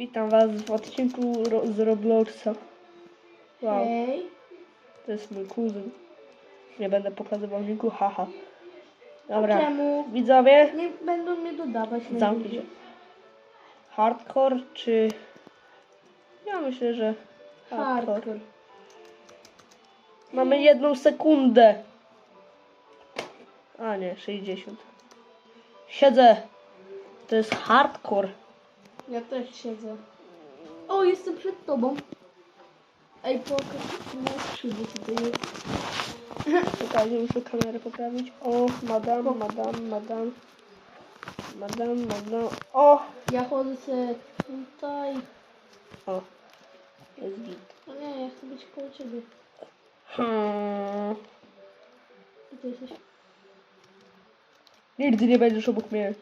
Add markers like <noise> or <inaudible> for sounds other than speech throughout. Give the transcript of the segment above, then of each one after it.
Witam was w odcinku ro z Robloxa. Wow, Ej, to jest mój kuzyn. Nie będę pokazywał niku, haha. Dobra, czemu? widzowie, Nie będą mnie dodawać na zamknij się. Hardcore czy... Ja myślę, że hardcore. Hardcore. Mamy jedną sekundę. A nie, 60. Siedzę. To jest hardcore. Ja też siedzę. O, jestem przed tobą. Ej, pokaż mi skrzydło tutaj <laughs> jest. Czekajcie, muszę kamerę poprawić. O, madam, madam, madam. Madam, madam. O! Ja chodzę sobie tutaj. O. Jest git. No nie, ja chcę być koło ciebie. Hmm. Gdzie ty jesteś? Nigdy nie będziesz obok mnie.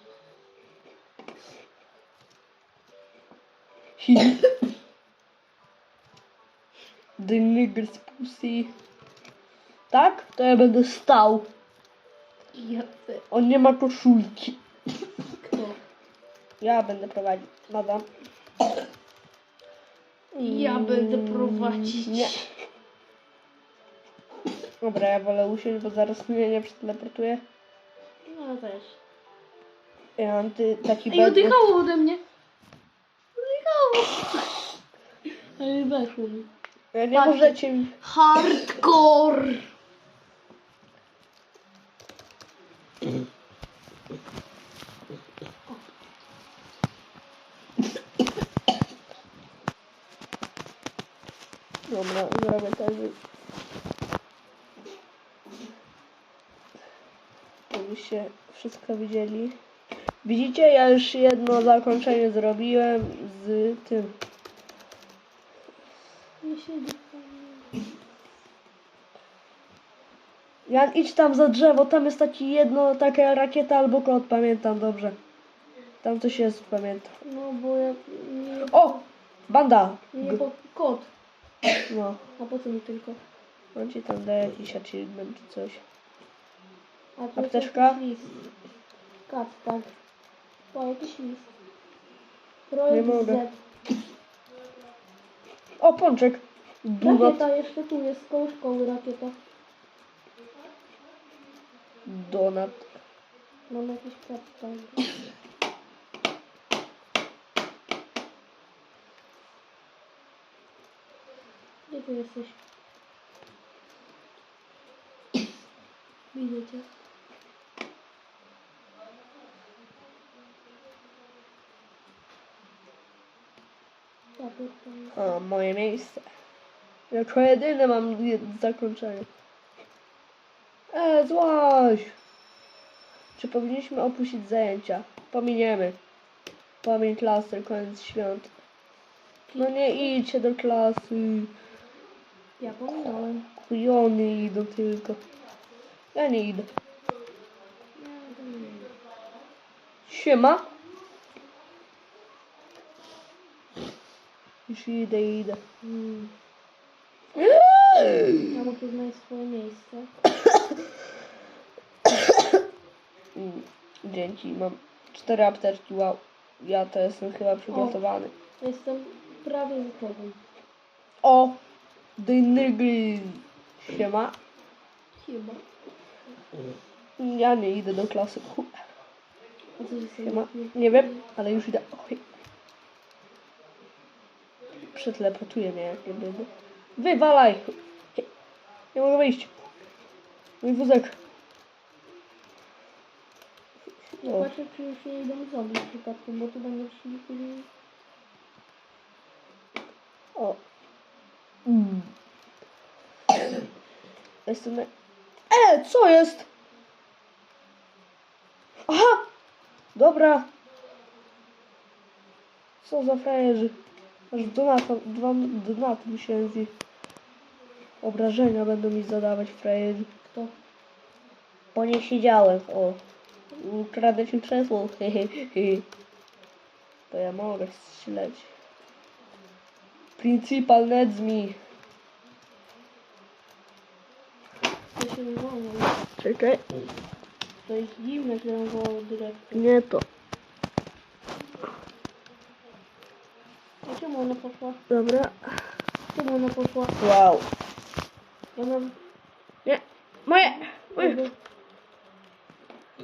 <laughs> The nigger's pussy. Tak? To ja będę stał. Ja ty. On nie ma koszulki. Kto? Ja będę prowadzić. Madam. Ja będę prowadzić. Nie. Dobra, ja wolę usiąść, bo zaraz mnie nie przeteleportuje. No ja też. Ja mam ty, taki Ej, odjechało ode mnie. Ej, weszło mi. Ja nie możecie mi... Hardcore. Dobra, zrobię tak. Żebyście wszystko widzieli. Widzicie, ja już jedno zakończenie zrobiłem z tym. Jan, idź tam za drzewo, tam jest taki jedno, taka rakieta albo kot, pamiętam dobrze. Tam coś jest, pamiętam. No bo ja nie, O! Banda! nie po kot. No, A po co mi tylko? on ci tam daje jakiś achievement czy coś. A Apteczka? Kat, tak. O, jakiś list. Projekt Nie mogę. Z. O, pączek! Donut. Rakieta jeszcze tu jest, koło szkoły rakieta. Donut. Mam jakiś tam. Gdzie ty jesteś? Widzę cię. O, moje miejsce. Jako jedyne mam zakończenie. E, złoś! Czy powinniśmy opuścić zajęcia? Pominiemy. Pomiń klasy, koniec świąt. No nie idźcie do klasy. Ja pominąłem. Kujony idą tylko. Ja nie idę. Siema. Już idę, idę. Mm. Ja muszę znaleźć swoje miejsce. Mm, Dzięki, mam cztery apteczki, wow. Ja to jestem chyba przygotowany. Jestem prawie za tobą. O! Dynygry! Siema. Chyba. Ja nie idę do klasy. A co się Siema. Nie wiem, ale już idę. Oj. Przeteleportuje mnie jak nie będę. Wywalaj! Nie mogę wyjść. Mój wózek. Ja O. patrzę, czy już nie idą zombie w przypadku, bo tu będą szli później. O. Mm. Jestem na... E, co jest? Aha! Dobra. Co za frajerzy. Aż donata, dwa donaty nich. Obrażenia będą mi zadawać frajerzy. Kto? Po nie siedziałem. O. Ukradę ci krzesło. To ja mogę strzelać. Principal się wolno. Czekaj. To jest dziwne, że on wołał dyrektor. Nie to. Czemu ona poszła? Dobra. Ona poszła? Wow. Ja mam... Nie. Moje. Moje.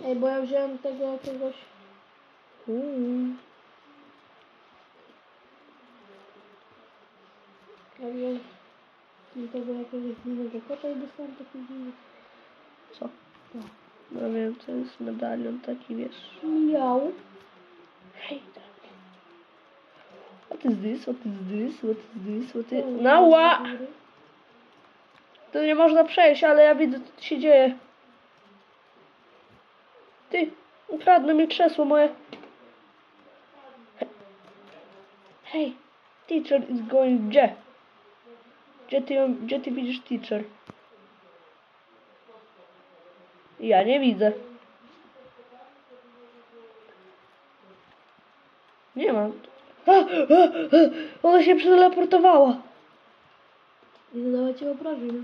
Ej, bo ja wziąłem tego jakiegoś... Mm. Ja wziąłem tego jakiegoś dziwnego kota i dostałem taki dziwny. Co? No wiem, to jest medalion taki, wiesz. Miał. Hej, What is this? What is this? What is this? What is... Nała! To nie można przejść, ale ja widzę, co tu się dzieje. Ty, ukradły mi krzesło moje. Hej, teacher is going gdzie? Gdzie ty, ją, gdzie ty widzisz teacher? Ja nie widzę. Nie mam. A, a, a, ona się przeteleportowała. I zadała ci obrażenia.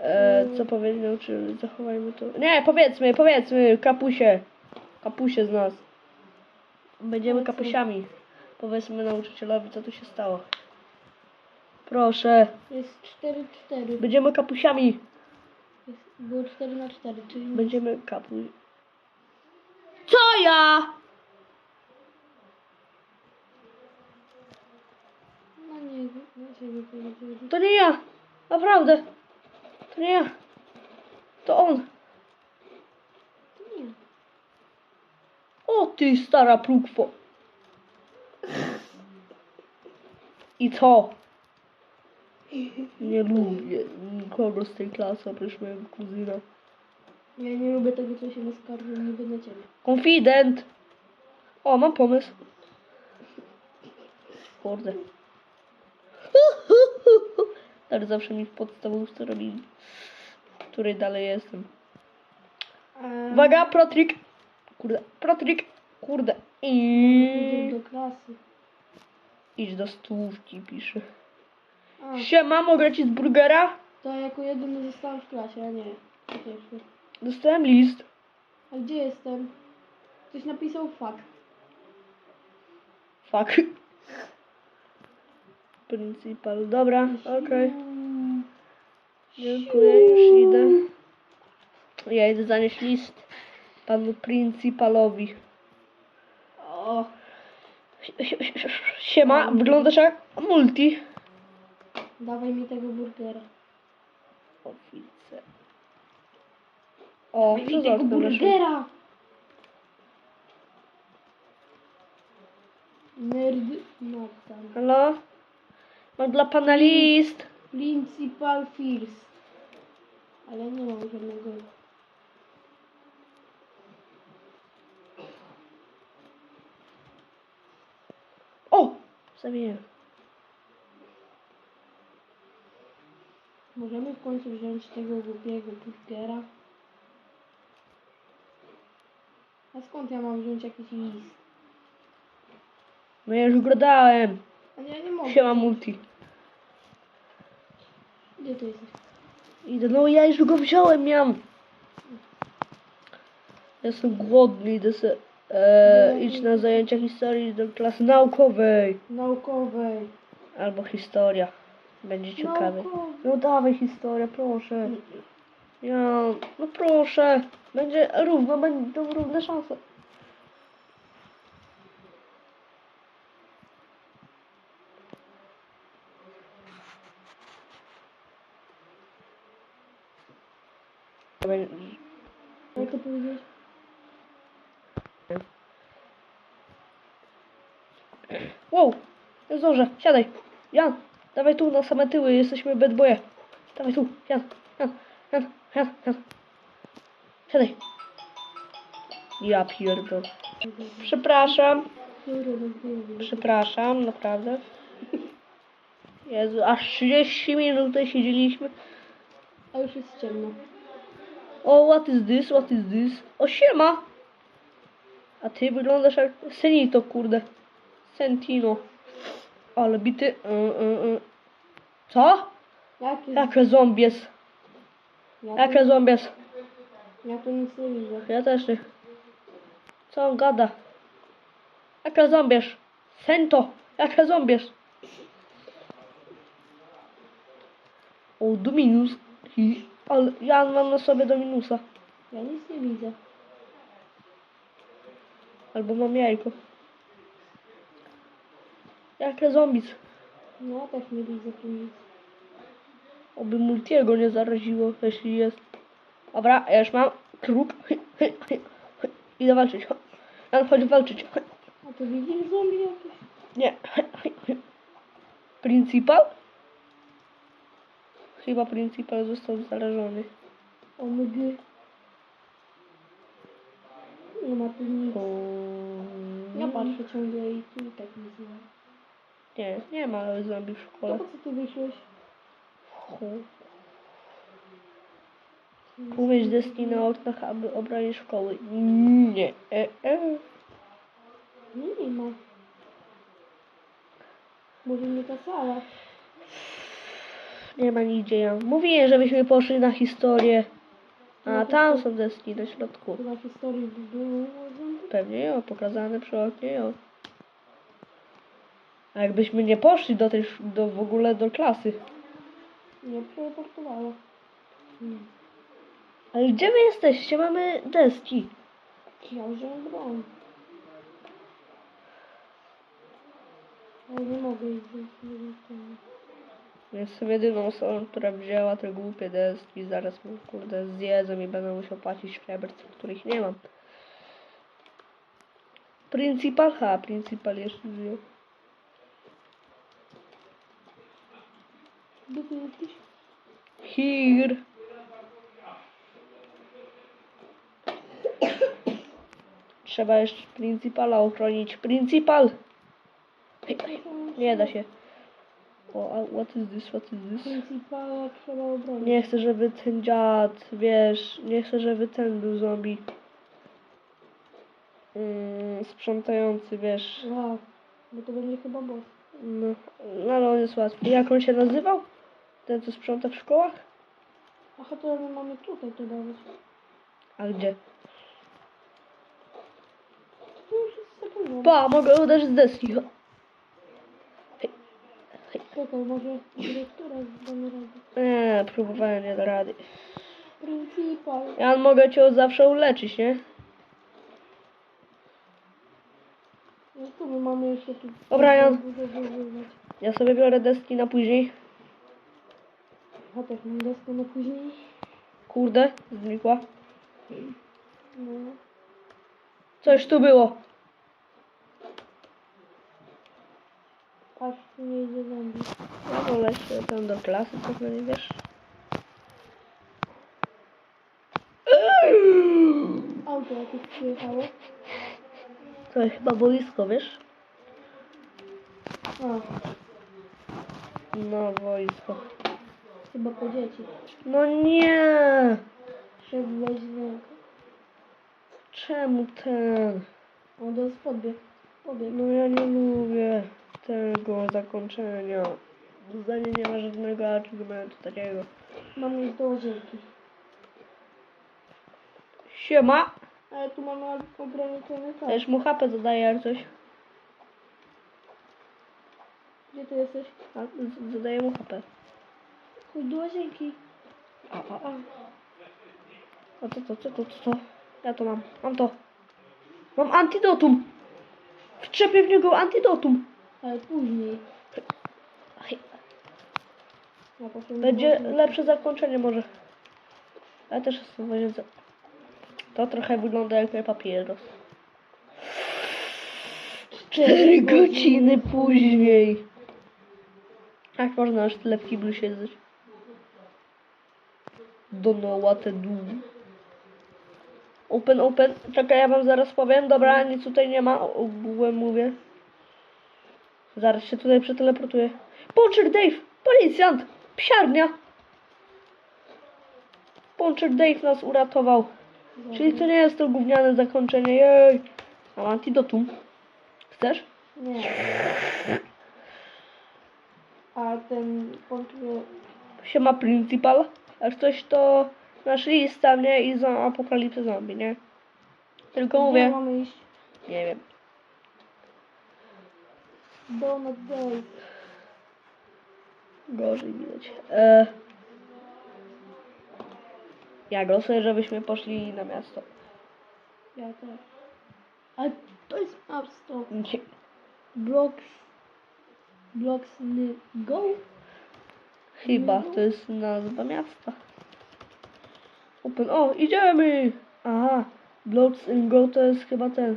E, co powiedzieć nauczyciel? Zachowajmy to. Nie, powiedzmy, powiedzmy, kapusie. Kapusie z nas. Będziemy kapusiami. Powiedzmy nauczycielowi, co tu się stało. Proszę, Jest 4-4. będziemy kapusiami. Jest, było 4 na 4, czyli... Będziemy kapuś. Co ja? Nie, powiedzieli. To nie ja. Naprawdę. To nie ja. To on. To nie. O ty stara plukwo. I co? Nie lubię nikogo z tej klasy oprócz mojego kuzyna. Ja nie lubię tego, co się na skarży, nie na ciebie. Konfident. O, mam pomysł. Kurde. <laughs> Ale zawsze mi w podstawówce robili. W której dalej jestem. Uwaga, protrik. Kurde, protrik. Kurde. I... do klasy. Idź do stówki, pisze. A, Siema, mogę ci z burgera? to jako jedyny zostałem w klasie, a nie. Dostałem list. A gdzie jestem? Ktoś napisał fakt. Fuck. Principal. Dobra, okej. Mm, Dziękuję, już idę. Ja idę zanieść list panu principalowi. O, Siema, wyglądasz jak multi. dawaj mi tego burgera. Oficer. O, Dawaj mi tego burgera! Nerd Nathan. Halo? Mam dla pana list. Principal First. Ale nie mam żadnego. O! Zabiję. Możemy w końcu wziąć tego głupiego burgera? A skąd ja mam wziąć jakiś list? No ja już go dałem. A nie, ja nie mogę. Siema multi. Gdzie ty jesteś? Idę, no ja już go wziąłem, miam. Jestem głodny, idę se, e, iść na zajęcia historii do klasy naukowej. Naukowej. Albo historia. Będzie. Naukowej. No dawaj historia, proszę. Ja, no proszę. Będzie równo, będą równe szanse. Jak to powiedzieć? Wow, zdążę, siadaj. Jan, dawaj tu na same tyły, jesteśmy bad boye. Dawaj tu, Jan, Jan, Jan, Jan, Jan. Siadaj. Ja pierdol. Przepraszam, przepraszam, naprawdę. Jezu, aż 30 minut tutaj siedzieliśmy. A już jest ciemno. O, what is this, what is this? O, siema. A ty wyglądasz jak Senito, kurde. Sentino. Ale bity. Y, y, y. Co? Jakie? Jakie zombies? Ja, Jakie zombies? ja to nic nie widzę. Ja też nie. Co on gada? Jakie zombies? Sento, jaka zombiesz. O, Dominus. Hi, Ale ja mam na sobie Dominusa. Ja nic nie widzę. Albo mam jajko. Jakie zombic. No, też nie widzę tu nic. Oby Multiego nie zaraziło, jeśli jest. Dobra, ja już mam kruk. <laughs> Idę walczyć. Ja chodź walczyć. A tu widzisz zombie jakieś? Nie. <laughs> Principal? Chyba Principal został zarażony. O mg. Nie ma tu nic. Ja patrzę ciągle i tu i tak nic nie ma. Nie, nie ma zombie w To szkole. po co tu wyszłeś? Umieść deski na oknach, aby obronić szkoły. Nie. E, e. Nie, nie ma. Może nie ta sala. Nie ma nigdzie ja. Mówiłem, żebyśmy poszli na historię. A tam są deski na środku. Na historii było? Pewnie jo, pokazane przy oknie jo. A jakbyśmy nie poszli do tej, do w ogóle do klasy. Nie przereportowało. Nie. Ale gdzie wy jesteście? Mamy deski. Ja wziąłem broń. Ale nie mogę iść stroną. Jestem jedyną osobą, która wzięła te głupie deski. Zaraz mu kurde zjedzą i będę musiał płacić sreberców, których nie mam. Principal? Ha, Principal jeszcze żyje. Here. Trzeba jeszcze Principala ochronić. Principal! Nie da się. O, a what is this, what is this? Principala trzeba obronić. Nie chcę, żeby ten dziad, wiesz, nie chcę, żeby ten był zombie. Mm, sprzątający, wiesz. Wow. Bo to będzie chyba boss. No, no ale on jest łatwy. Jak on się nazywał? Ten, co sprząta w szkołach? Aha, to my mamy tutaj to dawać. A gdzie? Tu już jest sekundą. Pa, mogę uderzyć z deski. Czekaj, może dyrektora damy radę. Nie, próbowałem, nie da rady. Principal. Ja mogę cię zawsze uleczyć, nie? No tu my mamy jeszcze tu... Dobra, wyżywać. Ja sobie biorę deski na później. A też mam deskę na później. Kurde, znikła. No. Coś tu było. Patrz, tu nie idzie zombie. Ja wolę się tam do klasy, trochę nie wiesz. Auto jakieś przyjechało. To jest chyba boisko, wiesz? A, No, boisko. chyba po dzieci. No nie! Szedłeś w rękę. Czemu ten? On do nas podbiegł. Pobiegł. No ja nie lubię tego zakończenia. Zdanie nie ma żadnego argumentu takiego. Mamy iść do łazienki. Siema! Ale tu mamy ograniczony czas. Też mu HP dodaję jak coś. Gdzie ty jesteś? A, z- dodaję mu HP. Chodź do łazienki. A, a, a. A to, to, to, to, to, to. Ja to mam. Mam to. Mam antidotum. Wczepię w niego antidotum. Ale później. Ja do Będzie lepsze zakończenie może. Ale też jestem w łazience. To trochę wygląda jak papieros. Cztery godziny później. Jak można aż tyle w kiblu siedzieć? Don't know what to do. Open, open. Czekaj, ja wam zaraz powiem. Dobra, nic tutaj nie ma. Ogółem mówię. Zaraz się tutaj przeteleportuję. Poacher Dave! Policjant! Psiarnia! Poacher Dave nas uratował. Czyli to nie jest to gówniane zakończenie. Jej! Mam antidotum. Chcesz? Nie. A ten kontrol... Siema Principal. Jak coś to nasz list tam, nie? I za apokalipsę zombie, nie? Tylko mówię. mamy iść? Nie wiem. Donut Dave. Gorzej widać. E... Ja głosuję, żebyśmy poszli na miasto. Ja też. Ale to jest. Nie. Blocks. Blocks go? Chyba to jest nazwa miasta. Open. O, idziemy! Aha, Blocks and Go to jest chyba ten.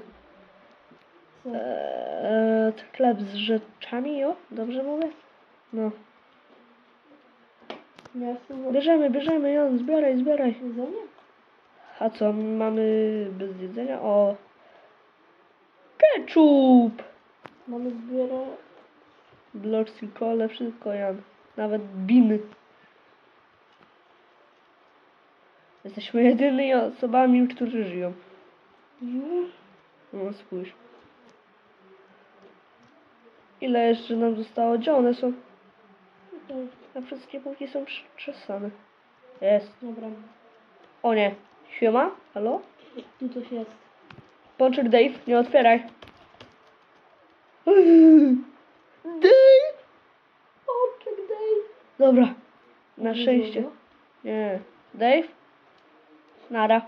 Co? Eee, sklep z rzeczami, o? Dobrze mówię? No. Bierzemy, bierzemy, Jan, zbieraj, zbieraj. jedzenie? A co, mamy bez jedzenia? O. Ketchup! Mamy zbierać. Blocks i kole, wszystko, Jan. Nawet biny. Jesteśmy jedynymi osobami, którzy żyją. Już? No spójrz. Ile jeszcze nam zostało? Gdzie one są? A wszystkie półki są przesane. Jest. Dobra. O nie. Siema? Halo? Tu coś jest. Pączek Dave, nie otwieraj. <laughs> Dave! Oczek Dave. Dobra. Na szczęście. Nie. Dave? Nara.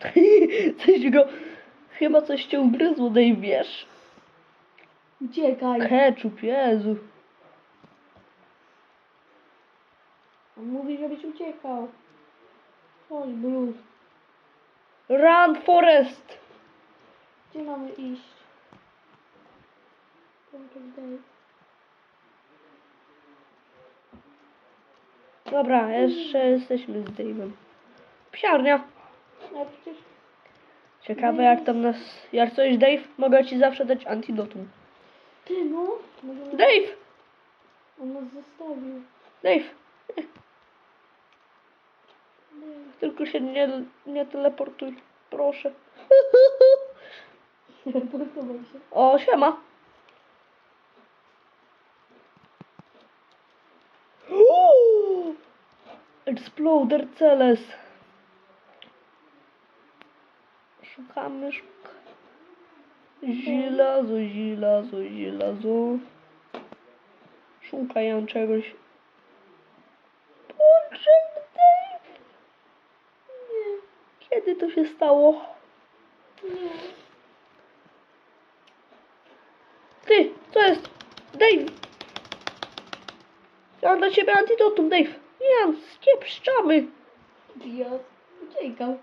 <laughs> coś go... Chyba coś cię ugryzło, Dave, wiesz? Uciekaj. Ketchup, Jezu. On mówi, żebyś uciekał. Chodź, Bruce. Run, Forest! Gdzie mamy iść? Dobra, jeszcze jesteśmy z Dave'em. Psiarnia. Ale przecież Ciekawe jak tam nas... Jak coś, Dave, mogę ci zawsze dać antidotum. Ty no. Dave! On nas zostawił. Dave! Tylko się nie, nie teleportuj, proszę. <laughs> Teleportował się. O, siema. Uuu! <gasps> Exploder Celes. Szukamy, szukamy. Zilazo, zilazo, zilazo. Szukają czegoś. Pączek Dave. Nie. Kiedy to się stało? Nie. Ty, co jest? Dave! Ja mam dla ciebie antidotum, Dave. Nie, skiepszczamy. Ja uciekał.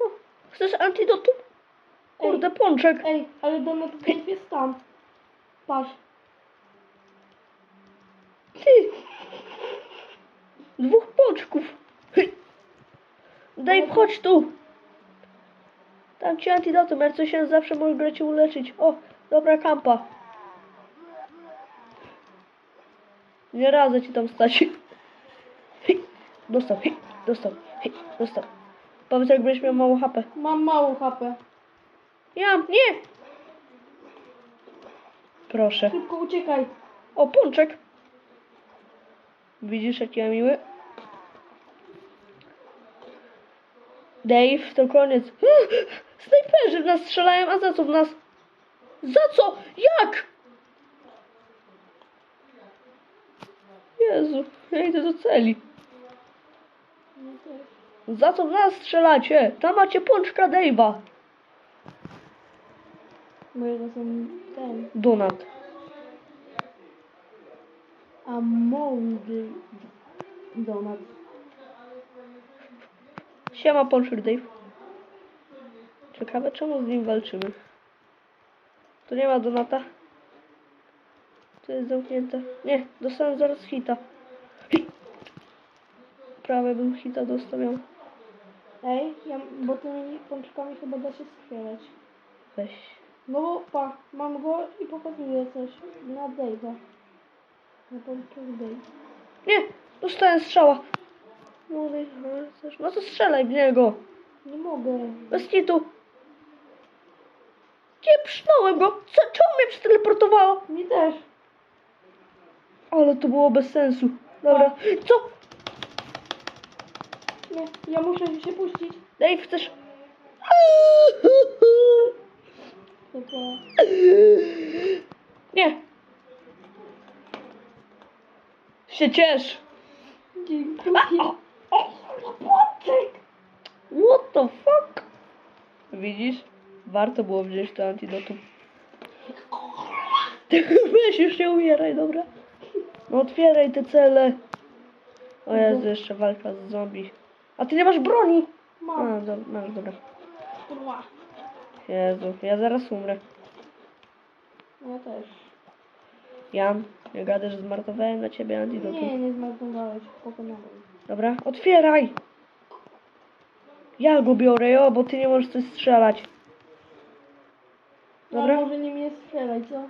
O, Chcesz antidotum? Kurde, pączek. Ej, ale Dave jest tam. Patrz. Ty! Dwóch pączków. Dave, chodź tu. Dam ci antidotum, jak coś się zawsze mogę cię uleczyć. O, dobra kampa. Nie radzę ci tam stać. Dostał, dostał, dostał. Powiedz jak będziesz miał mało HP. Mam mało HP. Ja, nie! Proszę. Szybko uciekaj. O, pączek. Widzisz, jaki ja miły? Dave, to koniec. Snajperzy w nas strzelają, a za co w nas? Za co? Jak? Jezu, ja idę do celi. Za co w nas strzelacie? Tam macie pączka Dave'a. Mojego są ten. Donat. A mądry Donut. Siema, pączek Dave. Ciekawe, czemu z nim walczymy. Tu nie ma Donata. Tu jest zamknięte. Nie, dostanę zaraz hita. Hi. Prawie bym hita dostał. miał. Ej, ja, bo tymi pączkami chyba da się strzelać. Weź. No pa, mam go i pokazuję coś na Dave'a. Na pączek Dave. Nie, dostałem strzała. No, no, chcesz- no to strzelaj w niego. Nie mogę. Bez hitu. Nie, psznąłem go. Co, czemu mnie przeteleportowało? Mi też. Ale to było bez sensu. Dobra. Co? Nie, ja muszę się puścić. Dave, chcesz... <laughs> Nie. Się ciesz. Dziękuję. O, o. What the fuck? Widzisz? Warto było wziąć to antidotum. Ty Weź już nie umieraj, dobra? No otwieraj te cele. O mhm. Jezu, jeszcze walka z zombie. A ty nie masz broni! Mam. A, do, dobra. Jezu, ja zaraz umrę. Ja też. Jan, nie gadasz, że zmarnowałem na ciebie antidotum. Nie, nie zmarnowałeś. Pokonałem. Dobra, otwieraj! Ja go biorę, jo, bo ty nie możesz coś strzelać. Dobra. A może nie mnie strzelaj, co?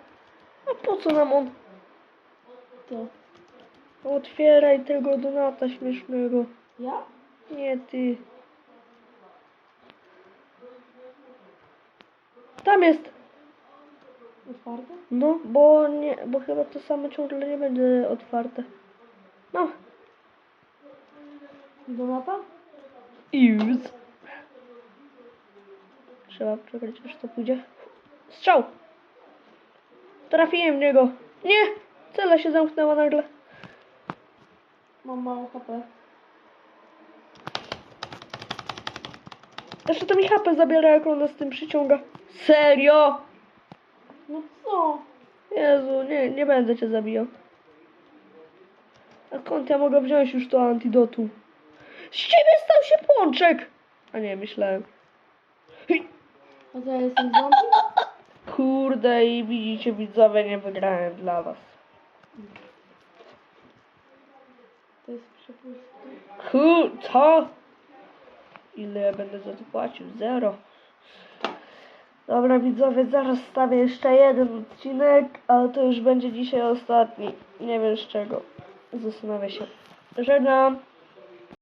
A po co nam on? To. Otwieraj tego donata śmiesznego. Ja? Nie ty. Tam jest. Otwarte? No, bo nie, bo chyba to samo ciągle nie będzie otwarte. No. Donata? Use. Trzeba czekać, aż to pójdzie. Strzał! Trafiłem w niego. Nie! Cela się zamknęła nagle. Mam mało HP. Jeszcze to mi HP zabiera, jak ona z tym przyciąga. Serio? No co? Jezu, nie, nie będę cię zabijał. A skąd ja mogę wziąć już to antidotum? Z ciebie stał się pączek! A nie, myślałem. A co ja jestem zombie? Kurde i widzicie widzowie, nie wygrałem dla was. To jest przepustka. Ku, co? Ile ja będę za to płacił? Zero. Dobra widzowie, zaraz stawię jeszcze jeden odcinek, ale to już będzie dzisiaj ostatni. Nie wiem z czego. Zastanawiam się. Żegnam.